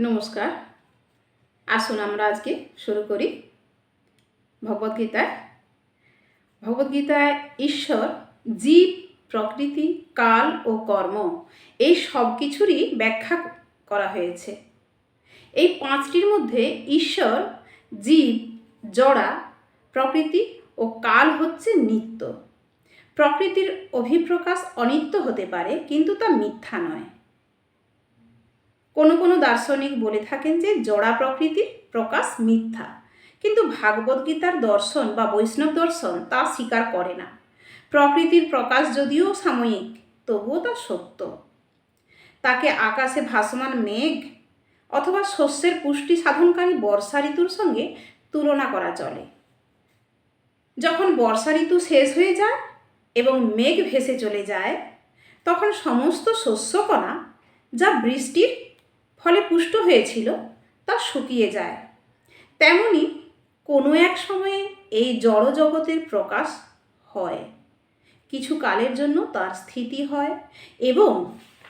নমস্কার। আসুন আমরা আজকে শুরু করি ভগবদ্গীতায় ভগবদ্গীতায় ঈশ্বর, জীব, প্রকৃতি, কাল ও কর্ম এই সব কিছুরই ব্যাখ্যা করা হয়েছে। এই পাঁচটির মধ্যে ঈশ্বর, জীব, জড়া, প্রকৃতি ও কাল হচ্ছে নিত্য। প্রকৃতির অভিপ্রকাশ অনিত্য হতে পারে, কিন্তু তা মিথ্যা নয়। কোনো কোনো দার্শনিক বলে থাকেন যে জড়া প্রকৃতির প্রকাশ মিথ্যা। কিন্তু ভাগবত গীতার দর্শন বা বৈষ্ণব দর্শন তা স্বীকার করে না। প্রকৃতির প্রকাশ যদিও সাময়িক, তবুও তা সত্য। তাকে আকাশে ভাসমান মেঘ অথবা শস্যের পুষ্টি সাধনকারী বর্ষা ঋতুর সঙ্গে তুলনা করা চলে। যখন বর্ষা ঋতু শেষ হয়ে যায় এবং মেঘ ভেসে চলে যায়, তখন সমস্ত শস্যকণা যা বৃষ্টির ফলে পুষ্ট হয়েছিল, তা শুকিয়ে যায়। তেমনি কোনো এক সময়ে এই জড় জগতের প্রকাশ হয়। কিছু কালের জন্য তার স্থিতি হয় এবং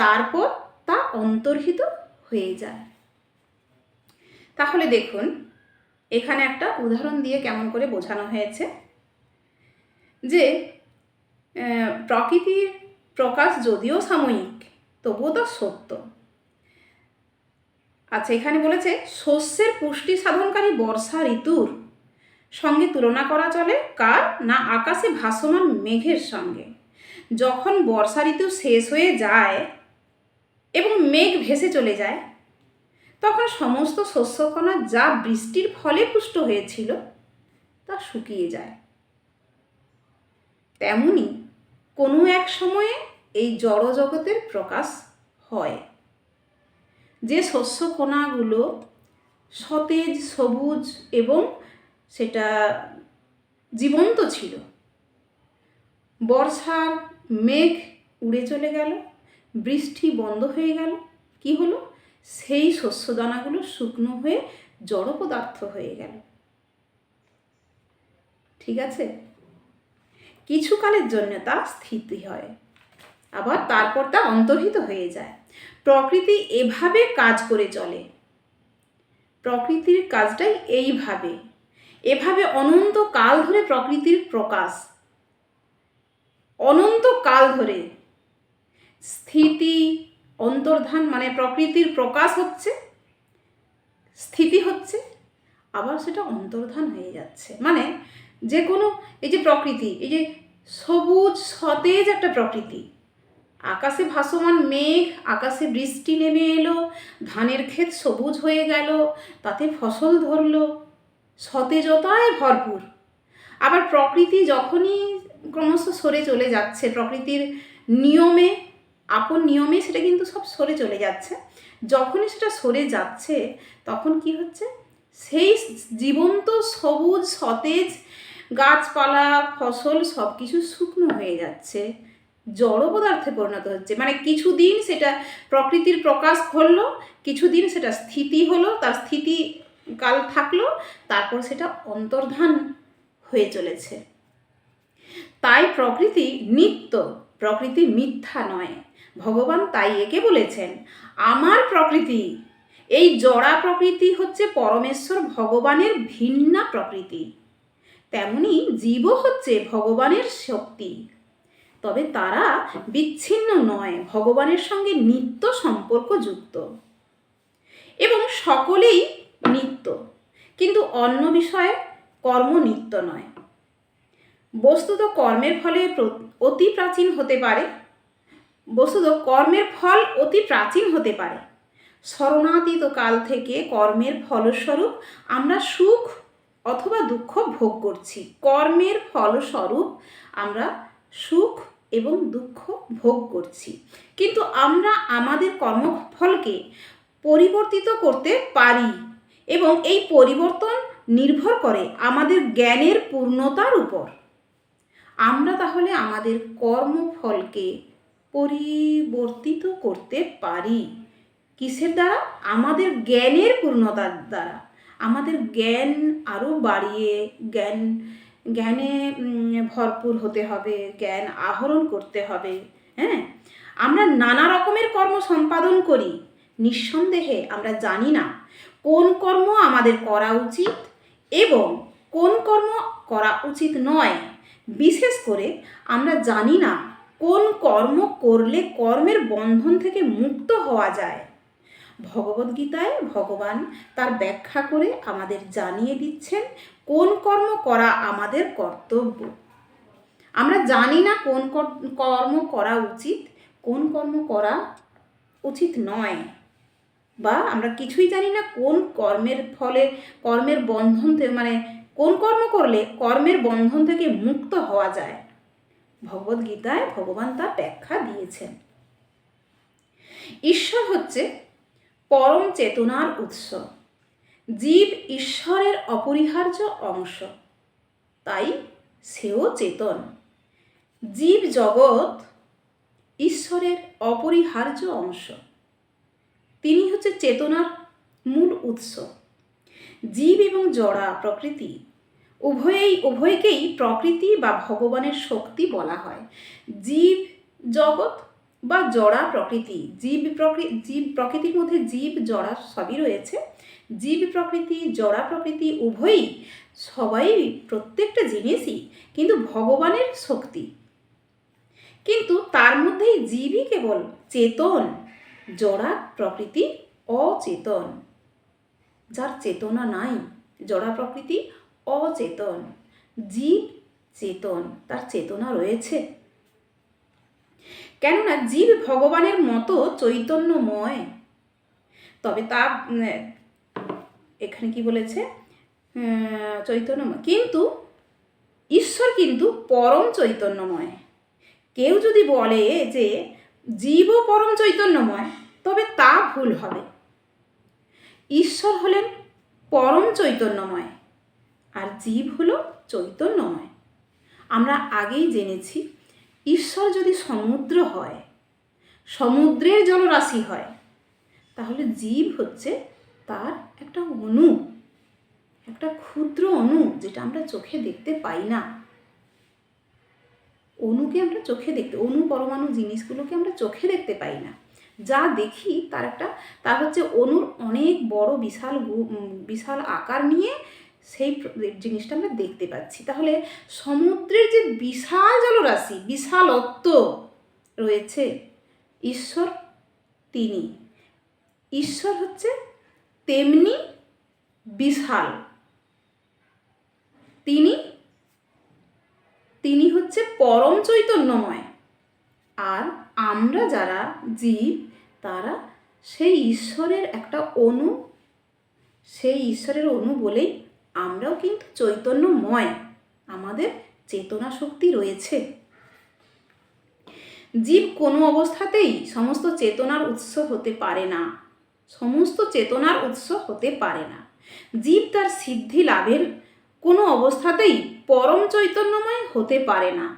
তারপর তা অন্তর্হিত হয়ে যায়। তাহলে দেখুন, এখানে একটা উদাহরণ দিয়ে কেমন করে বোঝানো হয়েছে যে প্রকৃতির প্রকাশ যদিও সাময়িক, তবুও তা সত্য। আচ্ছা এখানে বলেছে, শস্যের পুষ্টি সাধনকারী বর্ষা ঋতুর সঙ্গে তুলনা করা চলে কার? না আকাশে ভাসমান মেঘের সঙ্গে। যখন বর্ষা ঋতু শেষ হয়ে যায় এবং মেঘ ভেসে চলে যায়, তখন সমস্ত শস্যকণা যা বৃষ্টির ফলে পুষ্ট হয়েছিল, তা শুকিয়ে যায়। তেমনি কোনো এক সময়ে এই জড় জগতের প্রকাশ হয়। যে শস্য কণাগুলো সতেজ, সবুজ এবং সেটা জীবন্ত ছিল। বর্ষার মেঘ উড়ে চলে গেল, বৃষ্টি বন্ধ হয়ে গেল। কি হলো? সেই শস্যদানাগুলো শুকনো হয়ে জড় পদার্থ হয়ে গেল। ঠিক আছে? কিছুকালের জন্য তা স্থিতি হয়, আবার তারপর তা অন্তর্হিত হয়ে যায়। প্রকৃতি এভাবে কাজ করে চলে। প্রকৃতির কাজটাই এইভাবে। এভাবে অনন্ত কাল ধরে প্রকৃতির প্রকাশ। অনন্ত কাল ধরে স্থিতি, অন্তর্ধান মানে প্রকৃতির প্রকাশ হচ্ছে, স্থিতি হচ্ছে, আবার সেটা অন্তর্ধান হয়ে যাচ্ছে। মানে যে কোনো এই যে প্রকৃতি, এই যে সবুজ, সতেজ একটা প্রকৃতি। আকাশে ভাসমান মেঘ, আকাশে বৃষ্টি নেমে এলো, ধানের ক্ষেত সবুজ হয়ে গেল, তাতে ফসল ধরলো, সতেজতায় ভরপুর। আবার প্রকৃতি যখনই ক্রমশ সরে চলে যাচ্ছে, প্রকৃতির নিয়মে, আপন নিয়মে সেটা কিন্তু সব সরে চলে যাচ্ছে। যখনই সেটা সরে যাচ্ছে, তখন কি হচ্ছে? সেই জীবন্ত, সবুজ, সতেজ গাছপালা, ফসল সব কিছু শুকনো হয়ে যাচ্ছে। জড় পদার্থে পরিণত হচ্ছে। মানে কিছুদিন সেটা প্রকৃতির প্রকাশ ঘটলো, কিছুদিন সেটা স্থিতি হলো, তার স্থিতি কাল থাকল, তারপর সেটা অন্তর্ধান হয়ে চলেছে। তাই প্রকৃতি নিত্য, প্রকৃতি মিথ্যা নয়। ভগবান তাই একে বলেছেন, আমার প্রকৃতি, এই জড়া প্রকৃতি হচ্ছে পরমেশ্বর ভগবানের ভিন্না প্রকৃতি। তেমনি জীবও হচ্ছে ভগবানের শক্তি। তবে তারা বিচ্ছিন্ন নয়, ভগবানের সঙ্গে নিত্য সম্পর্কযুক্ত এবং সকলেই নিত্য, কিন্তু অন্য বিষয়ে কর্ম নিত্য নয়। বস্তুত কর্মের ফলে অতি প্রাচীন হতে পারে। বস্তুত কর্মের ফল অতি প্রাচীন হতে পারে। স্মরণাতীত কাল থেকে কর্মের ফলস্বরূপ আমরা সুখ অথবা দুঃখ ভোগ করছি। কর্মের ফলস্বরূপ আমরা সুখ এবং দুঃখ ভোগ করছি। কিন্তু আমরা আমাদের কর্মফলকে পরিবর্তিত করতে পারি এবং এই পরিবর্তন নির্ভর করে আমাদের জ্ঞানের পূর্ণতার উপর। আমরা তাহলে আমাদের কর্মফলকে পরিবর্তিত করতে পারি। কিসের দ্বারা? আমাদের জ্ঞানের পূর্ণতার দ্বারা। আমাদের জ্ঞান আরও বাড়িয়ে, জ্ঞান জ্ঞানে ভরপুর হতে হবে, জ্ঞান আহরণ করতে হবে হ্যাঁ? আমরা নানা রকমের কর্ম সম্পাদন করি, নিঃসন্দেহে আমরা জানি না কোন কর্ম আমাদের করা উচিত এবং কোন কর্ম করা উচিত নয়। বিশেষ করে আমরা জানি না কোন কর্ম করলে কর্মের বন্ধন থেকে মুক্ত হওয়া যায়। ভগবদ্গীতায় ভগবান তার ব্যাখ্যা করে আমাদের জানিয়ে দিচ্ছেন কোন কর্ম করা আমাদের কর্তব্য? আমরা জানি না কোন কর্ম করা উচিত, কোন কর্ম করা উচিত নয়, বা আমরা কিছুই জানি না কোন কর্মের ফলে, কর্মের বন্ধন থেকে মানে কোন কর্ম করলে কর্মের বন্ধন থেকে মুক্ত হওয়া যায়? ভগবদ্গীতায় ভগবান তার ব্যাখ্যা দিয়েছেন। ঈশ্বর হচ্ছে পরম চেতনার উৎস। জীব ঈশ্বরের অপরিহার্য অংশ। তাই সেও চেতন। জীব জগৎ ঈশ্বরের অপরিহার্য অংশ। তিনি হচ্ছে চেতনার মূল উৎস। জীব এবং জড়া প্রকৃতি, উভয়েই, উভয়কেই প্রকৃতি বা ভগবানের শক্তি বলা হয়। জীব জগৎ বা জড়া প্রকৃতি, জীব প্রকৃতি জীব, প্রকৃতির মধ্যে জীব, জড়া সবই রয়েছে। জীব প্রকৃতি, জড়া প্রকৃতি, উভয়ই সবাই প্রত্যেকটা জিনিসই কিন্তু ভগবানের শক্তি। কিন্তু তার মধ্যেই জীবই কেবল চেতন, জড়া প্রকৃতি অচেতন। যার চেতনা নাই, জড়া প্রকৃতি অচেতন, জীব চেতন, তার চেতনা রয়েছে। কেননা জীব ভগবানের মতো চৈতন্যময়, তবে তা এখানে কি বলেছে? চৈতন্যময়। কিন্তু ঈশ্বর কিন্তু পরম চৈতন্যময়। কেউ যদি বলে যে জীবও পরম চৈতন্যময়, তবে তা ভুল হবে। ঈশ্বর হলেন পরম চৈতন্যময়, আর জীব হলো চৈতন্যময়। আমরা আগেই জেনেছি, ঈশ্বর যদি সমুদ্র হয়, সমুদ্রের জলরাশি হয়, তাহলে জীব হচ্ছে তার একটা অণু একটা ক্ষুদ্র অণু যেটা আমরা চোখে দেখতে পাই না। অণুকে আমরা চোখে দেখতে অণু পরমাণু জিনিসগুলোকে আমরা চোখে দেখতে পাই না। যা দেখি তার একটা, তার হচ্ছে অণুর অনেক বড় বিশাল বিশাল আকার নিয়ে সেই জিনিসটা আমরা দেখতে পাচ্ছি। তাহলে সমুদ্রের যে বিশাল জলরাশি, বিশালত্ব রয়েছে, ঈশ্বর তিনি। ঈশ্বর হচ্ছে তেমনি বিশাল। তিনি তিনি হচ্ছে পরম চৈতন্যময়। আর আমরা যারা জীব, তারা সেই ঈশ্বরের একটা অণু সেই ঈশ্বরের অণু বলেই আমরাও কিন্তু চৈতন্যময়। আমাদের চেতনা শক্তি রয়েছে। জীব কোনো অবস্থাতেই সমস্ত চেতনার উৎস হতে পারে না। সমস্ত চেতনার উৎস হতে পারে না। জীব তার সিদ্ধি লাভের কোনো অবস্থাতেই পরম চৈতন্যময় হতে পারে না।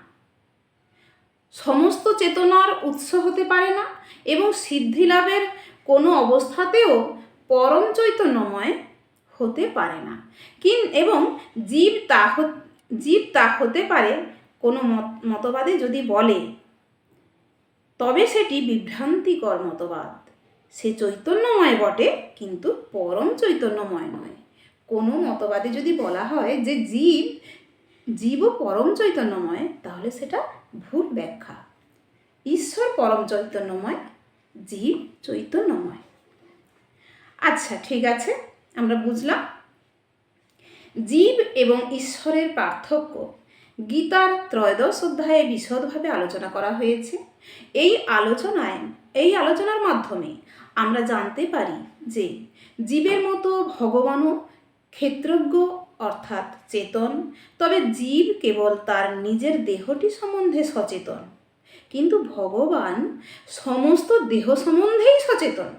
সমস্ত চেতনার উৎস হতে পারে না এবং সিদ্ধি লাভের কোনো অবস্থাতেও পরম চৈতন্যময় হতে পারে না। কিন, এবং জীব তা জীব তা হতে পারে কোনো মত- মতবাদে যদি বলে, তবে সেটি বিভ্রান্তিকর মতবাদ। সে চৈতন্যময় বটে, কিন্তু পরম চৈতন্যময় নয়। কোনো মতবাদে যদি বলা হয় যে জীব, জীবও পরম চৈতন্যময়, তাহলে সেটা ভুল ব্যাখ্যা। ঈশ্বর পরম চৈতন্যময়, জীব চৈতন্যময়। আচ্ছা ঠিক আছে, আমরা বুঝলাম। জীব এবং ঈশ্বরের পার্থক্য গীতার ত্রয়োদশ অধ্যায়ে বিশদভাবে আলোচনা করা হয়েছে। এই আলোচনায়, এই আলোচনার মাধ্যমে আমরা জানতে পারি যে জীবের মতো ভগবানও ক্ষেত্রজ্ঞ অর্থাৎ চেতন, তবে জীব কেবল তার নিজের দেহটি সম্বন্ধে সচেতন। কিন্তু ভগবান সমস্ত দেহ সম্বন্ধেই সচেতন।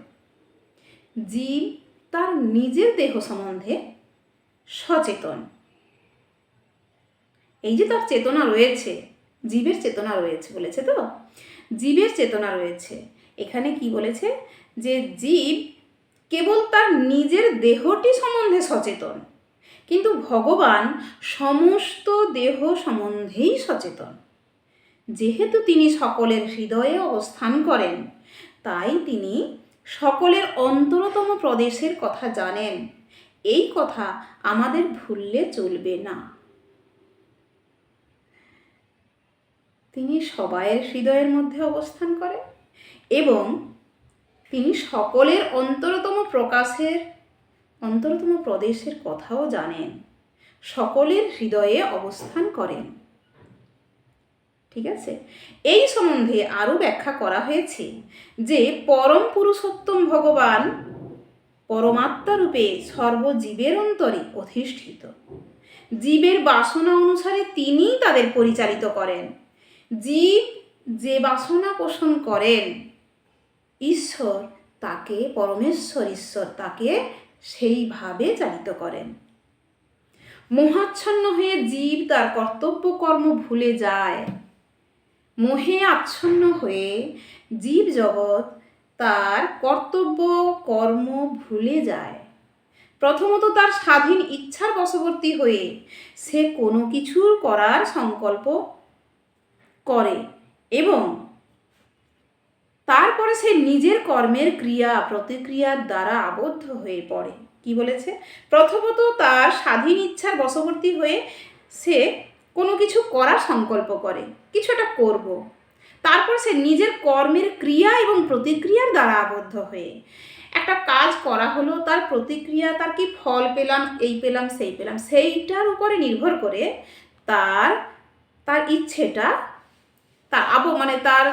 জীব তার নিজের দেহ সম্বন্ধে সচেতন। এই যে তার চেতনা রয়েছে, জীবের চেতনা রয়েছে বলেছে তো? জীবের চেতনা রয়েছে। এখানে কি বলেছে? যে জীব কেবল তার নিজের দেহটি সম্বন্ধে সচেতন, কিন্তু ভগবান সমস্ত দেহ সম্বন্ধেই সচেতন। যেহেতু তিনি সকলের হৃদয়ে অবস্থান করেন, তাই তিনি সকলের অন্তরতম প্রদেশের কথা জানেন। এই কথা আমাদের ভুললে চলবে না। তিনি সবাইয়ের হৃদয়ের মধ্যে অবস্থান করেন এবং তিনি সকলের অন্তরতম প্রকাশের, অন্তরতম প্রদেশের কথাও জানেন। সকলের হৃদয়ে অবস্থান করেন। ঠিক আছে? এই সম্বন্ধে আরও ব্যাখ্যা করা হয়েছে যে পরম পুরুষোত্তম ভগবান পরমাত্মা রূপে সর্বজীবের অন্তরে অধিষ্ঠিত। জীবের বাসনা অনুসারে তিনিই তাদের পরিচালিত করেন। জীব যে বাসনা পোষণ করেন, ঈশ্বর তাকে পরমেশ্বর ঈশ্বর তাকে সেইভাবে চালিত করেন। মোহাচ্ছন্ন হয়ে জীব তার কর্তব্য কর্ম ভুলে যায়। মোহে আচ্ছন্ন হয়ে জীব জগৎ তার কর্তব্য কর্ম ভুলে যায়। প্রথমত তার স্বাধীন ইচ্ছার বশবর্তী হয়ে সে কোনো কিছুর করার সংকল্প করে এবং তারপরে সে নিজের কর্মের ক্রিয়া, প্রতিক্রিয়ার দ্বারা আবদ্ধ হয়ে পড়ে। কি বলেছে? প্রথমত তার স্বাধীন ইচ্ছার বশবর্তী হয়ে সে কোনো কিছু করার সংকল্প করে, কিছু একটা করব। তারপর সে নিজের কর্মের ক্রিয়া এবং প্রতিক্রিয়ার দ্বারা আবদ্ধ হয়ে একটা কাজ করা হলো, তার প্রতিক্রিয়া, তার কি ফল পেলাম, এই পেলাম, সেই পেলাম, সেইটার উপরে নির্ভর করে তার তার ইচ্ছেটা তার আব মানে তার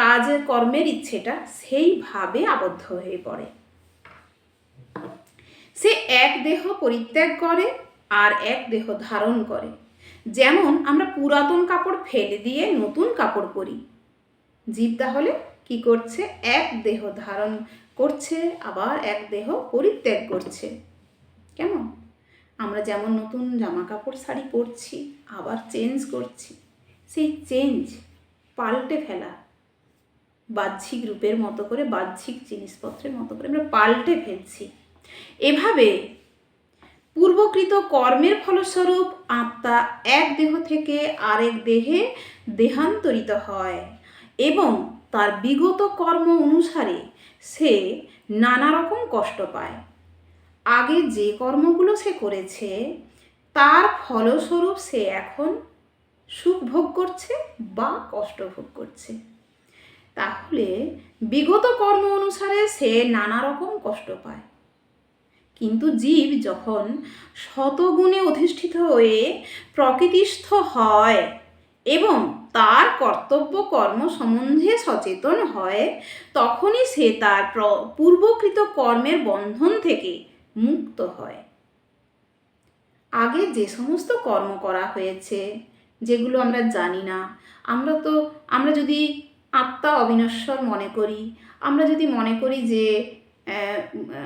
কাজ, কর্মের ইচ্ছেটা সেইভাবে আবদ্ধ হয়ে পড়ে। সে এক দেহ পরিত্যাগ করে আর এক দেহ ধারণ করে। যেমন আমরা পুরাতন কাপড় ফেলে দিয়ে নতুন কাপড় পরি। জীব তাহলে কি করছে? এক দেহ ধারণ করছে, আবার এক দেহ পরিত্যাগ করছে। কেমন? আমরা যেমন নতুন জামা কাপড় শাড়ি পরছি, আবার চেঞ্জ করছি। সেই চেঞ্জ, পাল্টে ফেলা। বাহ্যিক রূপের মতো করে, বাহ্যিক জিনিসপত্রের মতো করে আমরা পাল্টে ফেলছি। এভাবে পূর্বকৃত কর্মের ফলস্বরূপ আত্মা এক দেহ থেকে আরেক দেহে দেহান্তরিত হয় এবং তার বিগত কর্ম অনুসারে সে নানা রকম কষ্ট পায়। আগে যে কর্মগুলো সে করেছে, তার ফলস্বরূপ সে এখন সুখ ভোগ করছে বা কষ্ট ভোগ করছে। তাহলে বিগত কর্ম অনুসারে সে নানা রকম কষ্ট পায়। কিন্তু জীব যখন শতগুণে অধিষ্ঠিত হয়ে প্রকৃতিস্থ হয় এবং তার কর্তব্য কর্ম সম্বন্ধে সচেতন হয়, তখনই সে তার পূর্বকৃত কর্মের বন্ধন থেকে মুক্ত হয়। আগে যে সমস্ত কর্ম করা হয়েছে যেগুলো আমরা জানি না। আমরা তো, আমরা যদি আত্মা অবিনশ্বর মনে করি, আমরা যদি মনে করি যে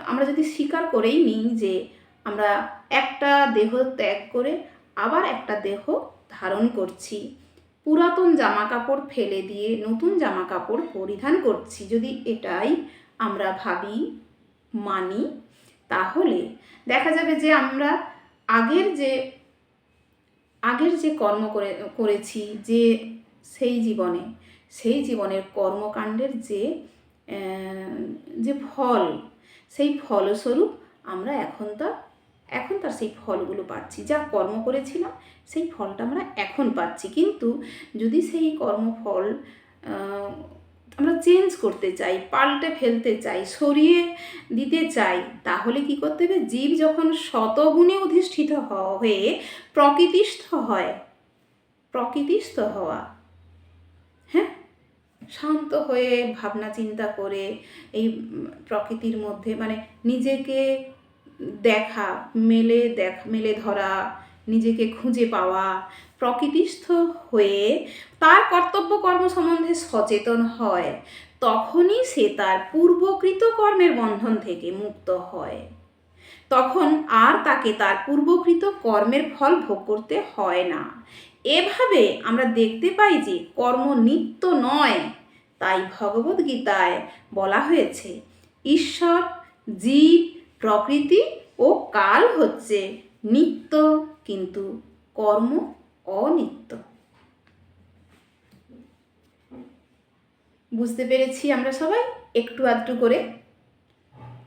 আমরা যদি স্বীকার করেই নিই যে, আমরা একটা দেহ ত্যাগ করে আবার একটা দেহ ধারণ করছি। পুরাতন জামা কাপড় ফেলে দিয়ে নতুন জামা কাপড় পরিধান করছি। যদি এটাই আমরা ভাবি, মানি, তাহলে দেখা যাবে যে আমরা আগের যে আগের যে কর্ম করে, করেছি যে সেই জীবনে, সেই জীবনের কর্মকাণ্ডের যে যে ফল, সেই ফলস্বরূপ আমরা এখন তার এখন তার সেই ফলগুলো পাচ্ছি। যা কর্ম করেছিলাম, সেই ফলটা আমরা এখন পাচ্ছি। কিন্তু যদি সেই কর্মফল আমরা চেঞ্জ করতে চাই, পাল্টে ফেলতে চাই, সরিয়ে দিতে চাই, তাহলে কি করতে হবে? জীব যখন শতগুণে অধিষ্ঠিত হয়ে প্রকৃতিস্থ হয়, প্রকৃতিস্থ হওয়া হ্যাঁ? শান্ত হয়ে ভাবনা চিন্তা করে এই প্রকৃতির মধ্যে মানে নিজেকে দেখা, মেলে দেখ, মেলে ধরা, নিজেকে খুঁজে পাওয়া প্রকৃতিস্থ হয়ে তার কর্তব্য কর্ম সম্বন্ধে সচেতন হয়, তখনই সে তার পূর্বকৃত কর্মের বন্ধন থেকে মুক্ত হয়। তখন আর তাকে তার পূর্বকৃত কর্মের ফল ভোগ করতে হয় না। এভাবে আমরা দেখতে পাই যে কর্ম নিত্য নয়, তাই ভগবদ্গীতায় বলা হয়েছে, ঈশ্বর, জীব, প্রকৃতি ও কাল হচ্ছে নিত্য কিন্তু কর্ম অনিত্য। বুঝতে পেরেছি আমরা সবাই? একটু আধটু করে।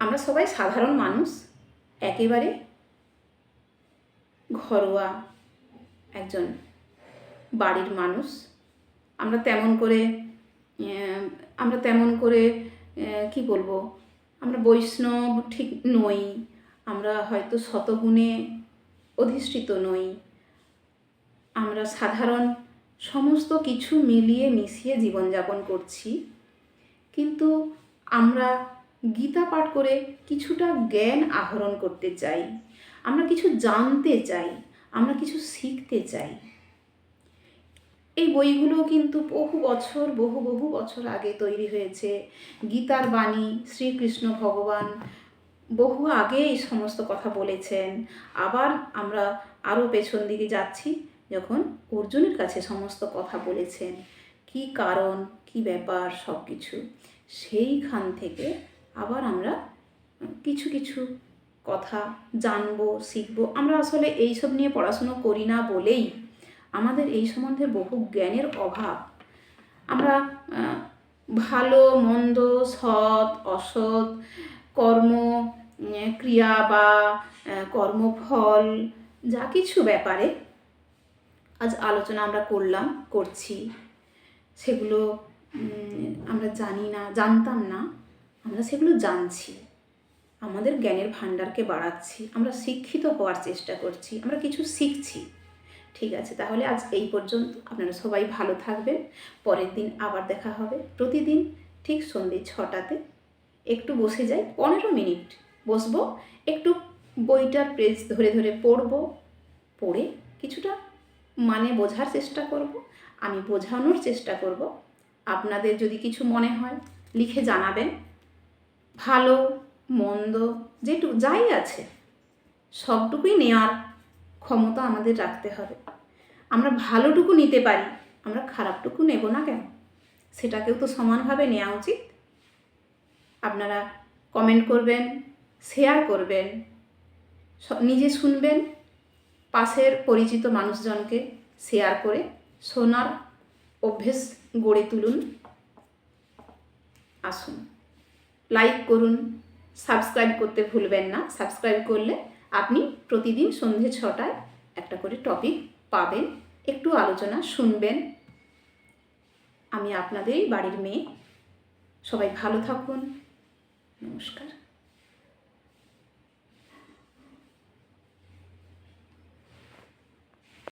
আমরা সবাই সাধারণ মানুষ। একেবারে ঘরোয়া একজন বাড়ির মানুষ। আমরা তেমন করে আমরা তেমন করে কি বলব? আমরা বৈষ্ণব ঠিক নই। আমরা হয়তো শতগুণে অধিষ্ঠিত নই। আমরা সাধারণ সমস্ত কিছু মিলিয়ে মিশিয়ে জীবনযাপন করছি। কিন্তু আমরা গীতা পাঠ করে কিছুটা জ্ঞান আহরণ করতে চাই। আমরা কিছু জানতে চাই। আমরা কিছু শিখতে চাই। এই বইগুলো কিন্তু বহু বছর, বহু বহু বছর আগে তৈরি হয়েছে। গীতার বাণী, শ্রীকৃষ্ণ ভগবান বহু আগে এই সমস্ত কথা বলেছেন। আবার আমরা আরও পেছন দিকে যাচ্ছি। যখন অর্জুনের কাছে সমস্ত কথা বলেছেন, কি কারণ, কি ব্যাপার সব কিছু সেইখান থেকে আবার আমরা কিছু কিছু কথা জানব, শিখব। আমরা আসলে এইসব নিয়ে পড়াশুনো করি না বলেই আমাদের এই সম্বন্ধে বহু জ্ঞানের অভাব। আমরা ভালো, মন্দ, সৎ, অসৎ, কর্ম ক্রিয়া বা কর্মফল, যা কিছু ব্যাপারে আজ আলোচনা আমরা করলাম, করছি। সেগুলো আমরা জানি না, জানতাম না। আমরা সেগুলো জানছি। আমাদের জ্ঞানের ভাণ্ডারকে বাড়াচ্ছি। আমরা শিক্ষিত হওয়ার চেষ্টা করছি। আমরা কিছু শিখছি। ঠিক আছে, তাহলে আজ এই পর্যন্ত। আপনারা সবাই ভালো থাকবেন। পরের দিন আবার দেখা হবে। প্রতিদিন ঠিক সন্ধ্যে ছটাতে একটু বসে যাই। পনেরো মিনিট বসবো। একটু বইটার পেজ ধরে ধরে পড়ব। পড়ে কিছুটা মানে বোঝার চেষ্টা করব, আমি বোঝানোর চেষ্টা করব। আপনাদের যদি কিছু মনে হয়, লিখে জানাবেন। ভালো, মন্দ যেটুকু যাই আছে, সবটুকুই নেওয়ার ক্ষমতা আমাদের রাখতে হবে। আমরা ভালোটুকু নিতে পারি, আমরা খারাপটুকু নেব না কেন? সেটাকেও তো সমানভাবে নেওয়া উচিত। আপনারা কমেন্ট করবেন, শেয়ার করবেন নিজে শুনবেন পাশের পরিচিত মানুষজনকে শেয়ার করে শোনার অভ্যেস গড়ে তুলুন। আসুন। লাইক করুন। সাবস্ক্রাইব করতে ভুলবেন না। সাবস্ক্রাইব করলে আপনি প্রতিদিন সন্ধে ছটায় একটা করে টপিক পাবেন। একটু আলোচনা শুনবেন। আমি আপনাদেরই বাড়ির মেয়ে। সবাই ভালো থাকুন। নমস্কার।